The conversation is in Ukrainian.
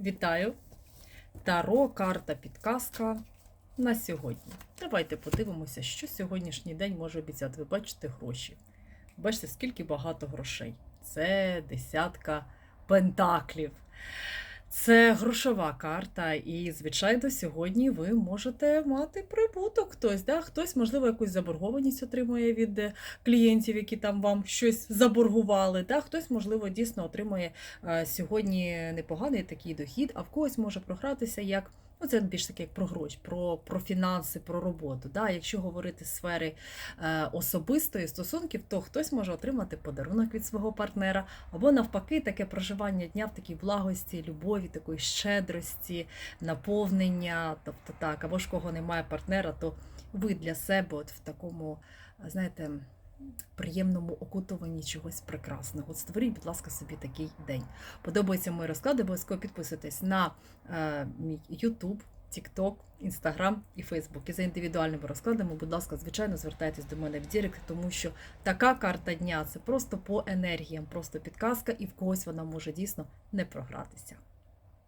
Вітаю! Таро, карта, підказка на сьогодні. Давайте подивимося, що сьогоднішній день може обіцяти. Ви бачите гроші. Бачите, скільки багато грошей. Це десятка пентаклів. Це грошова карта, і, звичайно, сьогодні ви можете мати прибуток. Хтось, да? хтось, можливо, якусь заборгованість отримує від е, клієнтів, які там вам щось заборгували. Да? Хтось, можливо, дійсно отримує е, сьогодні непоганий такий дохід, а в когось може програтися як. Ну, це більш таке як про гроші, про, про фінанси, про роботу. Да? Якщо говорити з сфери е, особистої стосунків, то хтось може отримати подарунок від свого партнера, або навпаки, таке проживання дня в такій благості, любові, такої щедрості, наповнення. Тобто так, або ж кого немає партнера, то ви для себе от в такому, знаєте, приємному окутуванні чогось прекрасного. От створіть, будь ласка, собі такий день. Подобаються мої розклади, обов'язково підписуйтесь на е, мій YouTube, TikTok, Instagram і Facebook. І за індивідуальними розкладами, будь ласка, звичайно, звертайтесь до мене в Дірект, тому що така карта дня це просто по енергіям, просто підказка, і в когось вона може дійсно не програтися.